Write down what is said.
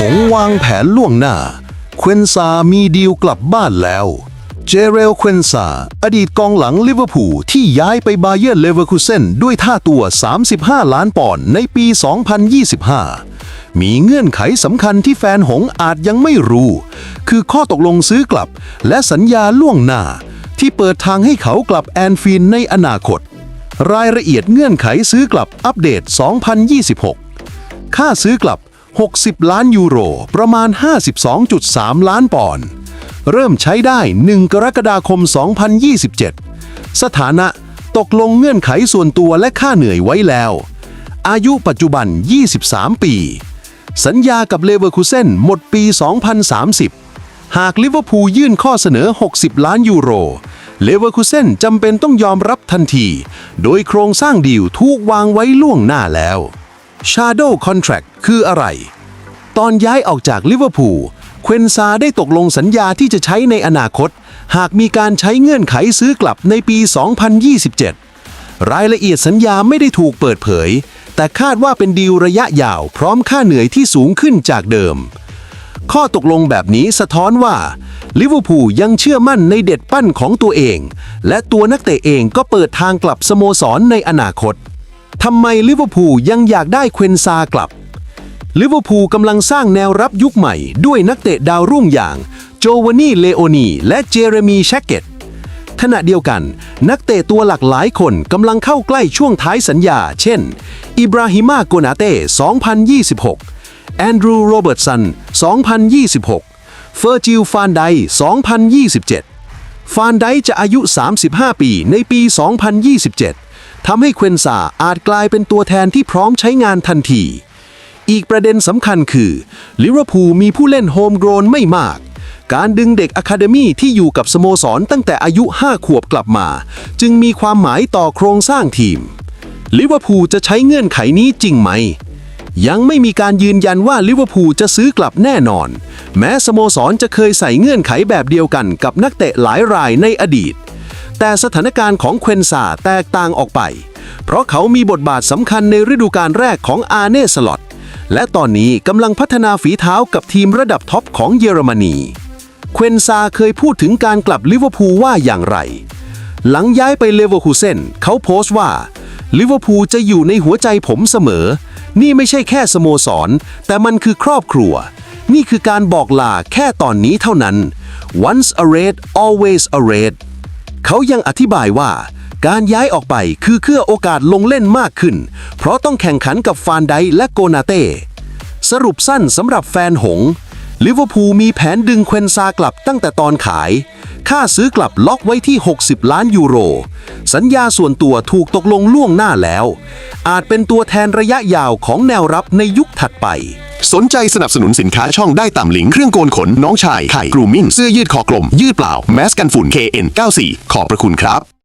หงวางแผนล่วงหน้า เควนซามีดีลกลับบ้านแล้ว เจเรลเควนซาอดีตกองหลังลิเวอร์พูลที่ย้ายไปบาเยิร์เลเวอร์คูเซนด้วยท่าตัว 35 ล้านปอนด์ในปี 2025 มีเงื่อนไขสำคัญที่แฟนหงอาจยังไม่รู้ คือข้อตกลงซื้อกลับ และสัญญาล่วงหน้า ที่เปิดทางให้เขากลับแอนฟิลด์ในอนาคต รายละเอียดเงื่อนไขซื้อกลับอัปเดต 2026 ค่าซื้อกลับ 60 ล้านยูโร ประมาณ 52.3 ล้านปอนด์ เริ่มใช้ได้ 1 กรกฎาคม 2027 สถานะตกลงเงื่อนไขส่วนตัวและค่าเหนื่อยไว้แล้ว อายุปัจจุบัน 23 ปี สัญญากับเลเวอร์คูเซนหมดปี 2030 หากลิเวอร์พูลยื่นข้อเสนอ 60 ล้านยูโรเลเวอร์คูเซนจำเป็นต้องยอมรับทันที โดยโครงสร้างดีลถูกวางไว้ล่วงหน้าแล้ว Shadow Contract คืออะไร ตอนย้ายออกจากลิเวอร์พูลเควนซาได้ตกลงสัญญาที่จะใช้ในอนาคต หากมีการใช้เงื่อนไขซื้อกลับในปี 2027 รายละเอียดสัญญาไม่ได้ถูกเปิดเผย แต่คาดว่าเป็นดีลระยะยาวพร้อมค่าเหนื่อยที่สูงขึ้นจากเดิม ข้อตกลงแบบนี้สะท้อนว่าลิเวอร์พูลยังเชื่อมั่นในเด็ดปั้นของตัวเอง และตัวนักเตะเองก็เปิดทางกลับสโมสรในอนาคตทำไมลิเวอร์พูลยังอยากได้เควนซากลับ ลิเวอร์พูลกำลังสร้างแนวรับยุคใหม่ ด้วยนักเตะดาวรุ่งอย่าง โจวานี่เลโอนีและเจเรมีแชกเกตขณะเดียวกัน นักเตะตัวหลักหลายคนกำลังเข้าใกล้ช่วงท้ายสัญญา เช่น อิบราฮิมาโกนาเต้ 2026 แอนดรูโรเบิร์ตสัน 2026 เฟอร์จิลฟานได 2027 ฟานไดจะอายุ 35 ปีในปี 2027ทำให้เควนซาอาจกลายเป็นตัวแทนที่พร้อมใช้งานทันที อีกประเด็นสำคัญคือลิเวอร์พูลมีผู้เล่นโฮมโกรนไม่มาก การดึงเด็กอะคาเดมี่ที่อยู่กับสโมสรตั้งแต่อายุ 5 ขวบกลับมา จึงมีความหมายต่อโครงสร้างทีมลิเวอร์พูลจะใช้เงื่อนไขนี้จริงไหม ยังไม่มีการยืนยันว่าลิเวอร์พูลจะซื้อกลับแน่นอน แม้สโมสรจะเคยใส่เงื่อนไขแบบเดียวกันกับนักเตะหลายรายในอดีต แต่สถานการณ์ของเควนซาแตกต่างออกไป เพราะเขามีบทบาทสำคัญในฤดูกาลแรกของอาร์เน่สล็อต และตอนนี้กำลังพัฒนาฝีเท้ากับทีมระดับท็อปของเยอรมนี เควนซาเคยพูดถึงการกลับลิเวอร์พูลว่าอย่างไร หลังย้ายไปเลเวอร์คูเซนเขาโพสต์ว่าลิเวอร์พูลจะอยู่ในหัวใจผมเสมอ นี่ไม่ใช่แค่สโมสร แต่มันคือครอบครัว นี่คือการบอกลาแค่ตอนนี้เท่านั้น once a red always a red เขายังอธิบายว่า การย้ายออกไปคือเพื่อโอกาสลงเล่นมากขึ้น เพราะต้องแข่งขันกับฟานไดและโกนาเต้ สรุปสั้นสำหรับแฟนหง ลิเวอร์พูลมีแผนดึงเควนซากลับตั้งแต่ตอนขาย ค่าซื้อกลับล็อกไว้ที่ 60 ล้านยูโร สัญญาส่วนตัวถูกตกลงล่วงหน้าแล้ว อาจเป็นตัวแทนระยะยาวของแนวรับในยุคถัดไปสนใจสนับสนุนสินค้าช่องได้ตามลิงก์เครื่องโกนขนน้องชายไข่กรูมิ่งเสื้อยืดคอกลม ยืดเปล่า แมสกันฝุ่น KN94 ขอบพระคุณครับ